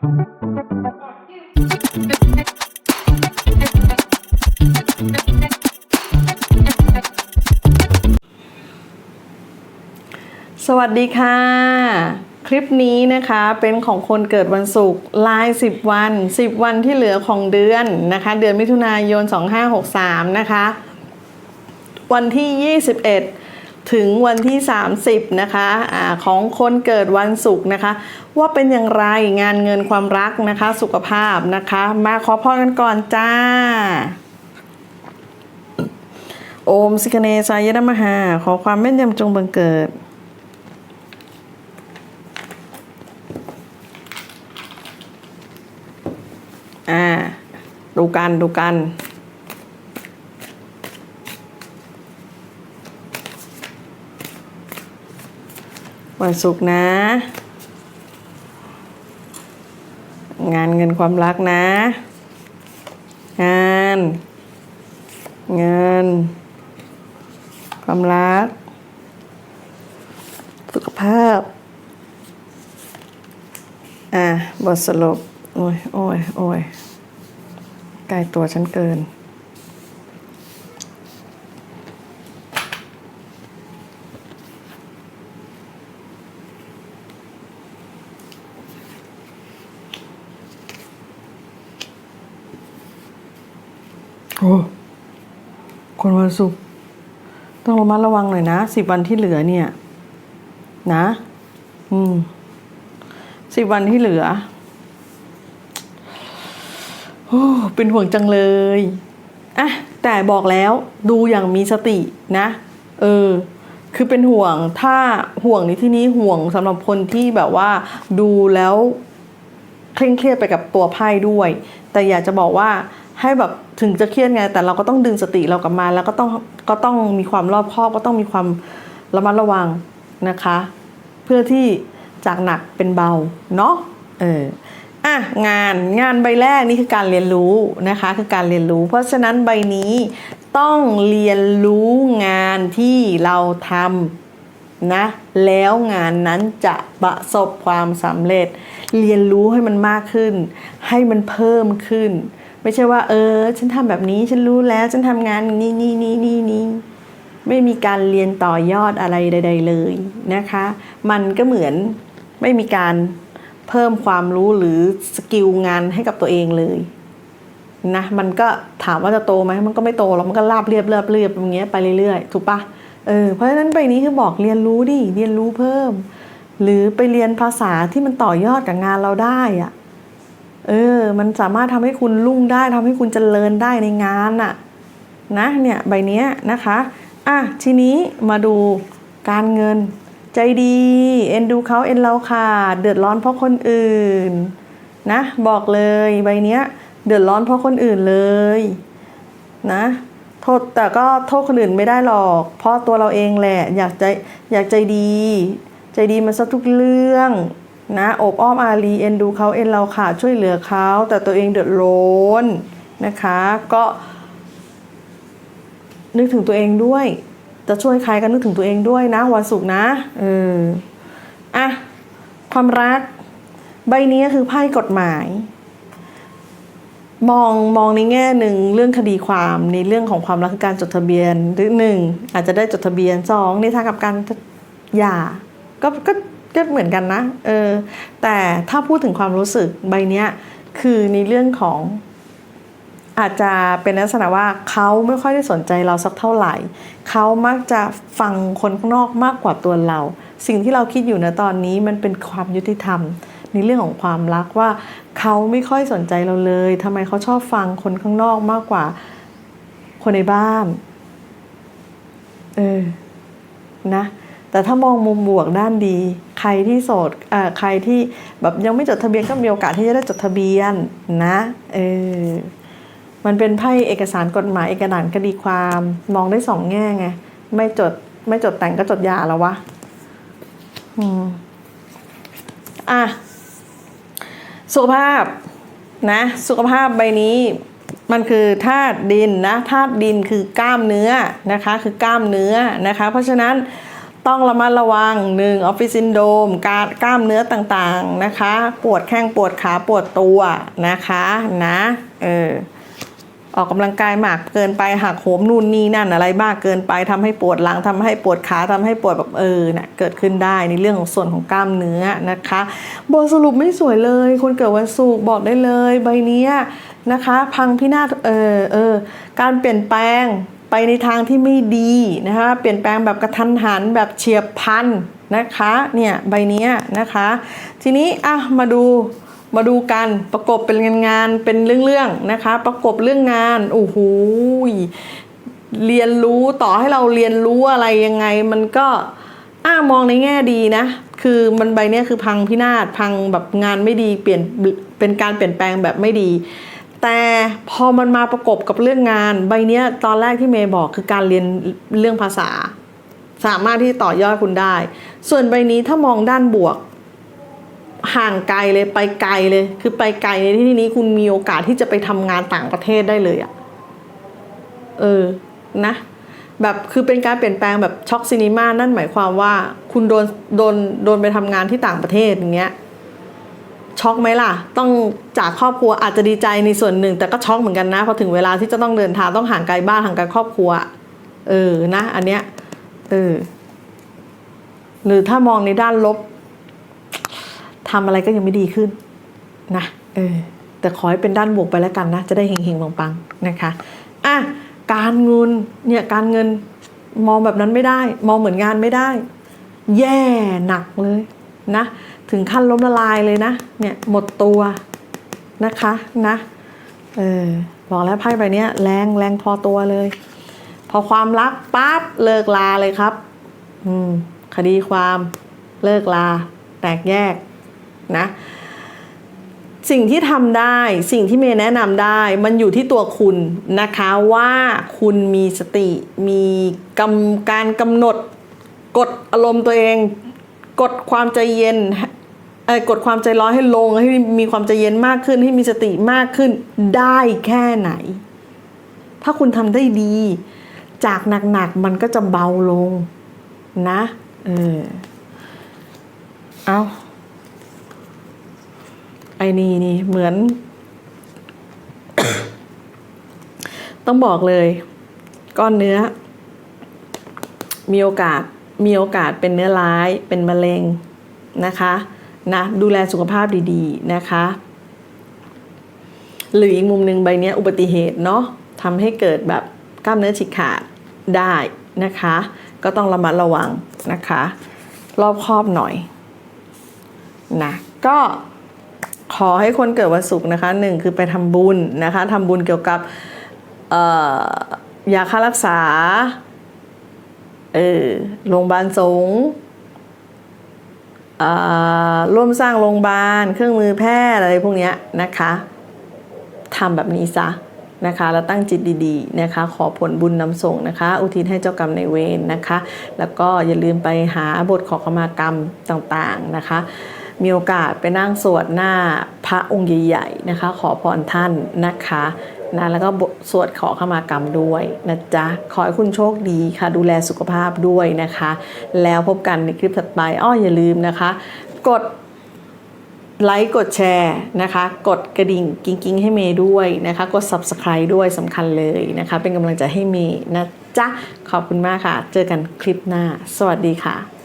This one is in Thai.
สวัสดีค่ะ คลิปนี้นะคะเป็นของคนเกิดวันศุกร์ลาย 10 วัน 10 วันที่เหลือของเดือนนะคะ เดือนมิถุนายน 2563 นะคะ วันที่ 21 ถึงวันที่ 30 นะคะอาของคนเกิดวันศุกร์นะคะ ว่าเป็นอย่างไรงานเงินความรักนะคะ สุขภาพนะคะ มาขอพรกันก่อนจ้า โอมสิกเนสายนมหา ขอความแม่นยำจงบังเกิดอ่าดูกันดูกัน วันศุกร์นะ งานเงินความรักนะ งาน เงิน ความรัก สุขภาพ อะ บทสรุป โอ้ย โอ้ย โอ้ยใกล้ตัวฉันเกิน โอ้คนวันศุกร์ต้องระมัดระวังหน่อยนะสิบวันที่เหลือเนี่ย นะ อืมสิบวันที่เหลือโอ้เป็นห่วงจังเลยอะแต่บอกแล้วดูอย่างมีสตินะ เออ คือเป็นห่วงถ้าห่วงในที่นี้ห่วงสำหรับคนที่แบบว่า ดูแล้วเคร่งเครียดไปกับตัวไพ่ด้วย แต่อยากจะบอกว่า ให้แบบถึงจะเครียดไง แต่เราก็ต้องดึงสติเรากลับมา แล้วก็ต้องก็ต้องมีความรอบคอบก็ต้องมีความระมัดระวังนะคะ เพื่อที่จากหนักเป็นเบาเนาะเอออะงานงานใบแรกนี่คือการเรียนรู้นะคะ คือการเรียนรู้ เพราะฉะนั้นใบนี้ต้องเรียนรู้งานที่เราทำนะแล้วงานนั้นจะประสบความสำเร็จ เรียนรู้ให้มันมากขึ้น ให้มันเพิ่มขึ้น ไม่ใช่ว่า เออ ฉันทำแบบนี้ฉันรู้แล้ว ฉันทำงานนี้นี่นี่นี่นี่ไม่มีการเรียนต่อยอดอะไรใด ๆ เลยนะคะ มันก็เหมือนไม่มีการเพิ่มความรู้หรือสกิลงานให้กับตัวเองเลยนะมันก็ถามว่าจะโตไหมมันก็ไม่โตหรอกมันก็ราบเรียบเรียบเรียบอย่างเงี้ยไปเรื่อยๆ ถูกปะเออเพราะฉะนั้นใบนี้คือบอกเรียนรู้ดิเรียนรู้เพิ่ม หรือไปเรียนภาษาที่มันต่อยอดกับงานเราได้อะ เออ มันสามารถทำให้คุณรุ่งได้ทำให้คุณเจริญได้ในงานอะนะเนี่ยใบเนี้ยนะคะอะทีนี้มาดูการเงิน ใจดี เอ็นดูเขาเอ็นเราค่ะเดือดร้อนเพราะคนอื่น นะ บอกเลยใบเนี้ย เดือดร้อนเพราะคนอื่นเลย นะโทษแต่ก็โทษคนอื่นไม่ได้หรอก เพราะตัวเราเองแหละ อยากใจอยากใจดี ใจดีมาซะทุกเรื่อง นะอบอ้อมอารีเอ็นดูเขาเอ็นเราค่ะช่วยเหลือเขาแต่ตัวเองเดือดร้อนนะคะ ก็นึกถึงตัวเองด้วย จะช่วยใครก็นึกถึงตัวเองด้วยนะ วันศุกร์นะเอออะความรัก ใบนี้คือไพ่กฎหมาย มองมองในแง่หนึ่งเรื่องคดีความในเรื่องของความรักคือการจดทะเบียนหรือหนึ่งอาจจะได้จดทะเบียนสองในทางกับการหย่าก็ก็ ก็เหมือนกันนะเออแต่ถ้าพูดถึงความรู้สึกใบเนี้ยคือในเรื่องของ อาจจะเป็นลักษณะว่าเขาไม่ค่อยได้สนใจเราสักเท่าไหร่เขามักจะฟังคนข้างนอกมากกว่าตัวเรา สิ่งที่เราคิดอยู่นะตอนนี้มันเป็นความยุติธรรมในเรื่องของความรักว่าเขาไม่ค่อยสนใจเราเลยทำไมเขาชอบฟังคนข้างนอกมากกว่า คนในบ้าน เออนะ แต่ถ้ามองมุมบวกด้านดี ใครที่โสดอ่ใครที่แบบยังไม่จดทะเบียนก็มีโอกาสที่จะได้จดทะเบียนนะเออมันเป็นไพ่เอกสารกฎหมายเอกสารคดีความมองได้สองแง่ไงไม่จดไม่จดแต่งก็จดยาแล้ววะอืมอะสุขภาพนะสุขภาพใบนี้มันคือธาตุดินนะธาตุดินคือกล้ามเนื้อนะคะ คือกล้ามเนื้อนะคะ เพราะฉะนั้น ต้องระมัดระวังหนึ่งออฟฟิศซินโดมการกล้ามเนื้อต่างๆนะคะ ปวดแข้งปวดขาปวดตัวนะคะนะเออ ออกกำลังกายมากเกินไปหักโหมนู่นนี่นั่นอะไรมากเกินไปทำให้ปวดหลังทำให้ปวดขาทำให้ปวดแบบเออนะ่ะเกิดขึ้นได้ในเรื่องของส่วนของกล้ามเนื้อนะคะบทสรุปไม่สวยเลย คนเกิดวันศุกร์บอกได้เลย ใบเนี้ยนะคะ พังพินาศเออเออการเปลี่ยนแปลงไปในทางที่ไม่ดีนะคะเปลี่ยนแปลงแบบกระทันหันแบบเฉียบพลันนะคะเนี่ยใบเนี้ยนะคะ ทีนี้อะมาดู มาดูกันประกบเป็นงานงานเป็นเรื่องๆนะคะ ประกบเรื่องงานโอ้โหเรียนรู้ต่อให้เราเรียนรู้อะไรยังไง มันก็อ้ามองในแง่ดีนะ คือมันใบเนี้ยคือพังพินาศพังแบบงานไม่ดีเปลี่ยนเป็นการเปลี่ยนแปลงแบบไม่ดี แต่พอมันมาประกบกับเรื่องงาน ใบเนี้ยตอนแรกที่เมย์บอกคือการเรียนเรื่องภาษา สามารถที่ต่อยอดคุณได้ ส่วนใบนี้ถ้ามองด้านบวก ห่างไกลเลยไปไกลเลย คือไปไกลในที่นี้คุณมีโอกาสที่จะไปทำงานต่างประเทศได้เลยอะเออนะแบบคือเป็นการเปลี่ยนแปลงแบบช็อกซินีมานั่นหมายความว่า คุณโดนโดนโดนไปทำงานที่ต่างประเทศอย่างเงี้ยช็อกไหมล่ะ ต้องจากครอบครัวอาจจะดีใจในส่วนหนึ่ง แต่ก็ช็อกเหมือนกันนะพอถึงเวลาที่จะต้องเดินทางต้องห่างไกลบ้านห่างไกลครอบครัว เออนะ อันเนี้ยเออหรือถ้ามองในด้านลบ ทำอะไรก็ยังไม่ดีขึ้นนะเออแต่ขอให้เป็นด้านบวกไปแล้วกันนะ จะได้เฮงๆปังๆนะคะอะการเงินเนี่ยการเงินมองแบบนั้นไม่ได้ มองเหมือนงานไม่ได้ แย่หนักเลยนะถึงขั้นล้มละลายเลยนะเนี่ยหมดตัวนะคะนะเออบอกแล้วไพ่ใบนี้แรงแรงพอตัวเลย พอความรักปั๊บเลิกลาเลยครับ อืมคดีความเลิกลา แตกแยก นะสิ่งที่ทำได้สิ่งที่เมย์แนะนำได้ มันอยู่ที่ตัวคุณนะคะว่าคุณมีสติมีกำการกำหนดกดอารมณ์ตัวเอง กดความใจเย็นกดความใจร้อนให้ลงให้มีความใจเย็นมากขึ้น ให้มีสติมากขึ้นได้แค่ไหน ถ้าคุณทำได้ดี จากหนักๆมันก็จะเบาลงนะ เออเอา ไอ้นี่นี่เหมือน ต้องบอกเลย ก้อนเนื้อ มีโอกาสมีโอกาสเป็นเนื้อร้ายเป็นมะเร็งนะคะนะดูแลสุขภาพดีๆนะคะ หรืออีกมุมหนึ่งใบเนี้ยอุบัติเหตุเนาะทำให้เกิดแบบกล้ามเนื้อฉีกขาดได้นะคะ ก็ต้องระมัดระวังนะคะ รอบคอบหน่อยนะก็ ขอให้คนเกิดวันศุกร์นะคะหนึ่งคือไปทำบุญนะคะทำบุญเกี่ยวกับยาค่ารักษาเออโรงพยาบาลสงอ่าร่วมสร้างโรงพยาบาล เครื่องมือแพทย์อะไรพวกเนี้ยนะคะทำแบบนี้ซะนะคะแล้วตั้งจิตดีๆนะคะ ขอผลบุญนำส่งนะคะ อุทิศให้เจ้ากรรมในายเวรนะคะ แล้วก็อย่าลืมไปหาบทขอขมากรรมต่างๆนะคะ มีโอกาสไปนั่งสวดหน้าพระองค์ใหญ่ๆนะคะ ขอพรท่านนะคะนะแล้วก็สวดขอขมากรรมด้วยนะจ๊ะ ขอให้คุณโชคดีค่ะ ดูแลสุขภาพด้วยนะคะ แล้วพบกันในคลิปถัดไปอ้ออย่าลืมนะคะ กดไลค์กดแชร์นะคะ กดกระดิ่งกิ้งๆให้เมย์ด้วยนะคะ กด subscribe ด้วยสำคัญเลยนะคะ เป็นกำลังใจให้เมย์นะจ๊ะ ขอบคุณมากค่ะ เจอกันคลิปหน้า สวัสดีค่ะ